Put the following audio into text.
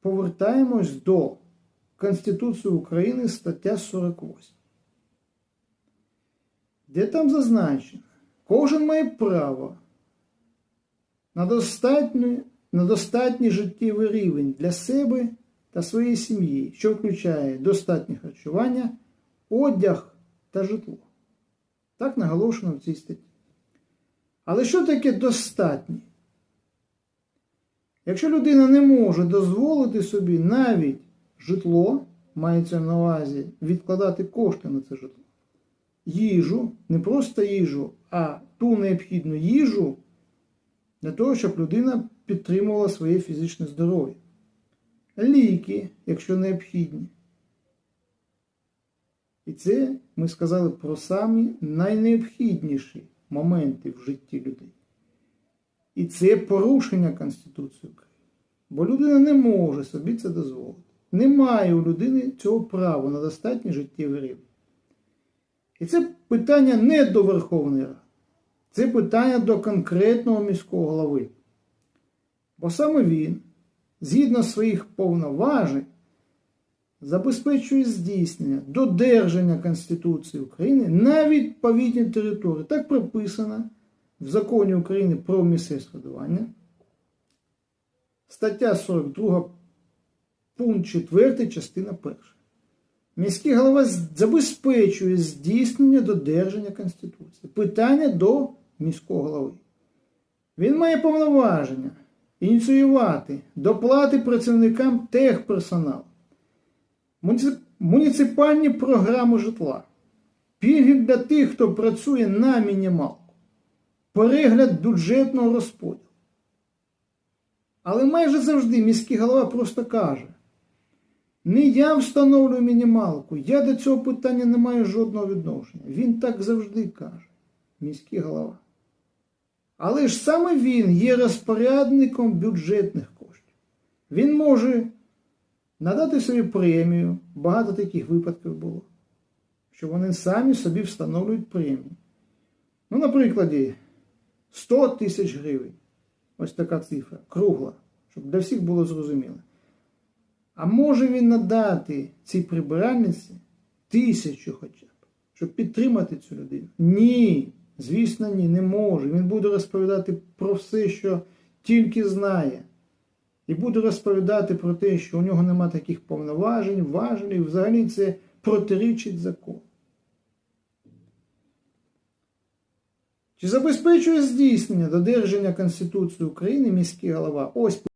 повертаємось до Конституції України стаття 48. Де там зазначено, кожен має право на достатній, на достатній життєвий рівень для себе та своєї сім'ї, що включає достатнє харчування, одяг та житло. Так наголошено в цій статті. Але що таке достатнє? Якщо людина не може дозволити собі навіть житло, мається на увазі відкладати кошти на це житло, їжу, не просто їжу, а ту необхідну їжу для того, щоб людина підтримувала своє фізичне здоров'я. Ліки, якщо необхідні. І це ми сказали про самі найнеобхідніші моменти в житті людей. І це порушення Конституції України. Бо людина не може собі це дозволити. Немає у людини цього права на достатній життєвий рівень. І це питання не до Верховної Ради. Це питання до конкретного міського голови. Бо саме він, згідно своїх повноважень, забезпечує здійснення, додержання Конституції України на відповідній території. Так прописано в законі України про місцеве самоврядування. Стаття 42, пункт 4, частина 1. Міський голова забезпечує здійснення додержання Конституції. Питання до міського голови. Він має повноваження ініціювати доплати працівникам техперсоналу, муніципальні програми житла, пільги для тих, хто працює на мінімалку, перегляд бюджетного розподілу. Але майже завжди міський голова просто каже: не я встановлюю мінімалку, я до цього питання не маю жодного відношення. Він так завжди каже, міський голова. Але ж саме він є розпорядником бюджетних коштів. Він може надати собі премію, багато таких випадків було, що вони самі собі встановлюють премію. Ну, наприклад, 100 тисяч гривень. Ось така цифра, кругла, щоб для всіх було зрозуміло. А може він надати цій прибиральниці тисячу хоча б, щоб підтримати цю людину? Ні, звісно, ні, не може. Він буде розповідати про все, що тільки знає. І буде розповідати про те, що у нього нема таких повноважень, важелів, взагалі це протирічить закон. Чи забезпечує здійснення додержання Конституції України міський голова? Ось